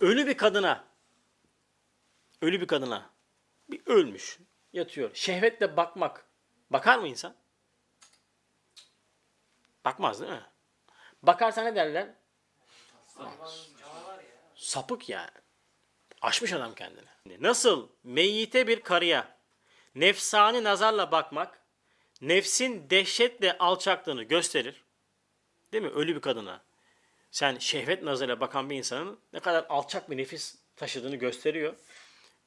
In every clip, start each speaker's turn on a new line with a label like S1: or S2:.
S1: Ölü bir kadına, ölü bir kadına, bir ölmüş, yatıyor. Şehvetle bakmak, bakar mı insan? Bakmaz değil mi? Bakarsa ne derler? Sapık yani. Aşmış adam kendini. Nasıl meyyite bir karıya nefsani nazarla bakmak nefsin dehşetle alçaklığını gösterir. Değil mi? Ölü bir kadına. Sen şehvet nazarıyla bakan bir insanın ne kadar alçak bir nefis taşıdığını gösteriyor.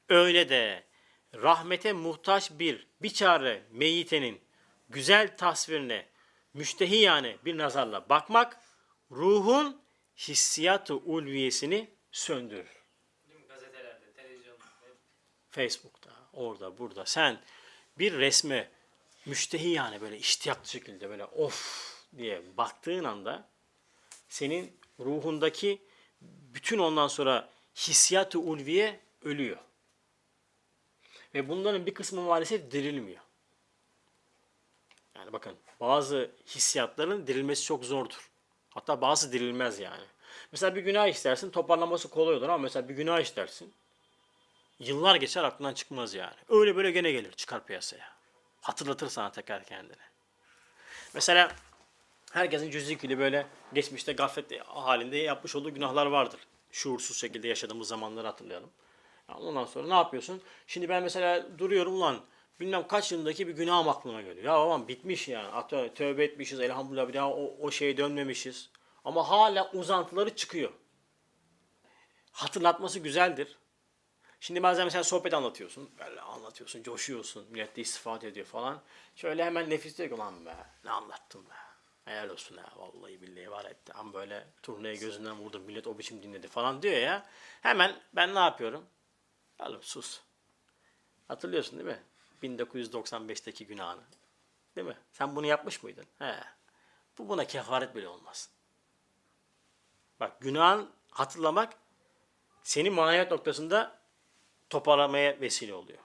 S1: Öyle de rahmete muhtaç bir biçare meyyitenin güzel tasvirine müştehi yani bir nazarla bakmak ruhun hissiyatı ulviyesini söndürür.
S2: Gazetelerde, televizyonda.
S1: Facebook'ta, orada, burada. Sen bir resme müştehi yani böyle iştiyaklı şekilde böyle of diye baktığın anda senin ruhundaki bütün ondan sonra hissiyat-ı ulviye ölüyor. Ve bunların bir kısmı maalesef dirilmiyor. Yani bakın bazı hissiyatların dirilmesi çok zordur. Hatta bazı dirilmez yani. Mesela bir günah işlersin toparlanması kolay olur ama mesela bir günah işlersin Yıllar geçer aklından çıkmaz yani. Öyle böyle gene gelir çıkar piyasaya. Hatırlatır sana tekrar kendini. Mesela herkesin cüz'i kili böyle geçmişte gaflet halinde yapmış olduğu günahlar vardır. Şuursuz şekilde yaşadığımız zamanları hatırlayalım. Ya ondan sonra ne yapıyorsun? Şimdi ben mesela duruyorum ulan bilmem kaç yılındaki bir günahım aklıma geliyor. Ya babam bitmiş yani. Atö- Tövbe etmişiz elhamdülillah bir daha o, o şeye dönmemişiz. Ama hala uzantıları çıkıyor. Hatırlatması güzeldir. Şimdi bazen mesela sohbet anlatıyorsun. Böyle anlatıyorsun, coşuyorsun. Millet de istifade ediyor falan. Şöyle hemen nefis diyor ki lan be ne anlattın be. Helal olsun ha vallahi billahi var etti. Ama böyle turneye gözünden vurdum millet o biçim dinledi falan diyor ya. Hemen ben ne yapıyorum? Oğlum sus. Hatırlıyorsun değil mi? 1995'teki günahını. Değil mi? Sen bunu yapmış mıydın? He. Bu buna kefaret bile olmaz. Bak günahın hatırlamak seni maneviyat noktasında toparlamaya vesile oluyor.